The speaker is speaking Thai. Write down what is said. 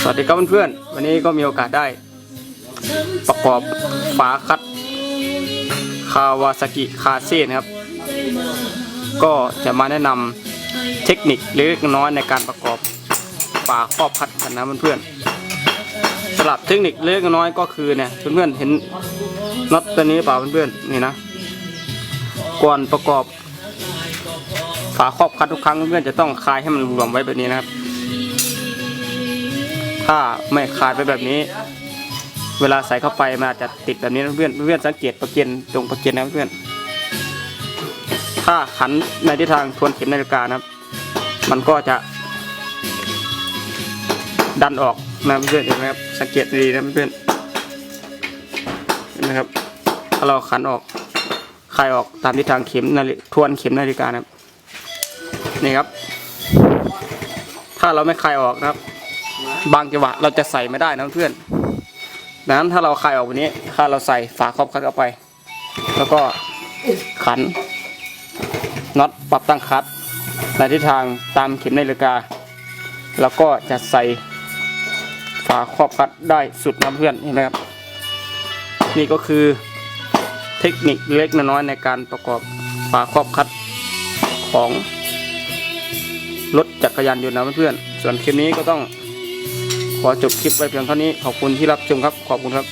สวัสดีครับเพื่อนๆวันนี้ก็มีโอกาสได้ ประกอบฝาคัดคาวาซากิคาเซ่นะครับ ก็จะมาแนะนำเทคนิคเล็กน้อยในการประกอบฝาครอบคัดกันนะเพื่อนๆสำหรับเทคนิคเล็กน้อยก็คือเนี่ยเพื่อนๆเห็นน็อตตัวนี้เปล่าเพื่อนๆนี่นะก่อนประกอบฝาครอบคัดทุกครั้งเพื่อนๆจะต้องคลายให้มันรวมไว้แบบนี้นะครับ ถ้าไม่คลายไปแบบนี้ เวลาใส่เข้าไปมันอาจจะติดแบบนี้นะเพื่อนเพื่อนสังเกตประเกียนตรงประเกียนนะเพื่อนถ้าขันในทิศทางทวนเข็มนาฬิกานะครับ มันก็จะ ดันออกนะเพื่อนเห็นไหมครับสังเกตดีนะเพื่อนเห็นไหมครับถ้าเราขันออกคลายออกตามทิศทางเข็มนาฬิทวนเข็มนาฬิกานะครับนี่ครับ ถ้าเราไม่คลายออกนะครับ บางจังหวะเราจะใส่ไม่ได้นะเพื่อนดังนั้นถ้าเราคลายออกแบบนี้ ถ้าเราใส่ฝาครอบคัดเข้าไป แล้วก็ขันน็อตปรับตั้งคัดในทิศทางตามเข็มนาฬิกา แล้วก็จะใส่ฝาครอบคัดได้สุดนะเพื่อนเห็นไหมครับ นี่ก็คือเทคนิคเล็กน้อยในการประกอบฝาครอบคัดของรถจักรยานยนต์นะเพื่อนๆส่วนคลิปนี้ก็ต้อง ขอจบคลิปไว้เพียงเท่านี้ ขอบคุณที่รับชมครับ ขอบคุณครับ